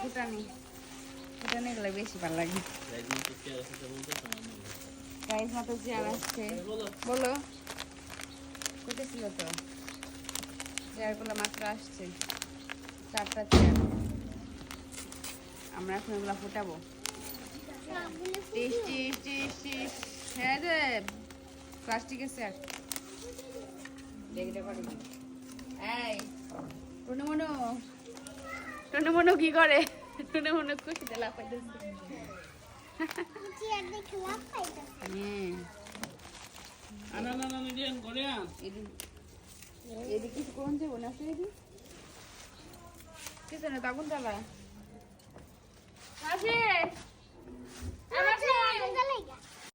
ফুটানি ফুটানি গুলো বেশি ভালো লাগে প্রাইস মতো চেয়ার আসছে বলো। কোথায় ছিল তো? চেয়ারগুলো মাত্র আসছে। চারটা চেয়ার আমরা এখন এগুলো ফুটাবো। টিস টিস টিস টিস। হ্যাঁ রে প্লাস্টিকের চেয়ার এই টুনু মনু টুনু মনু কি করে? টুনু মনু খুশিতে লাফাইতেছে। হ্যাঁ। এদিকে কোন যে না এদিকে কিছু না তখন চালা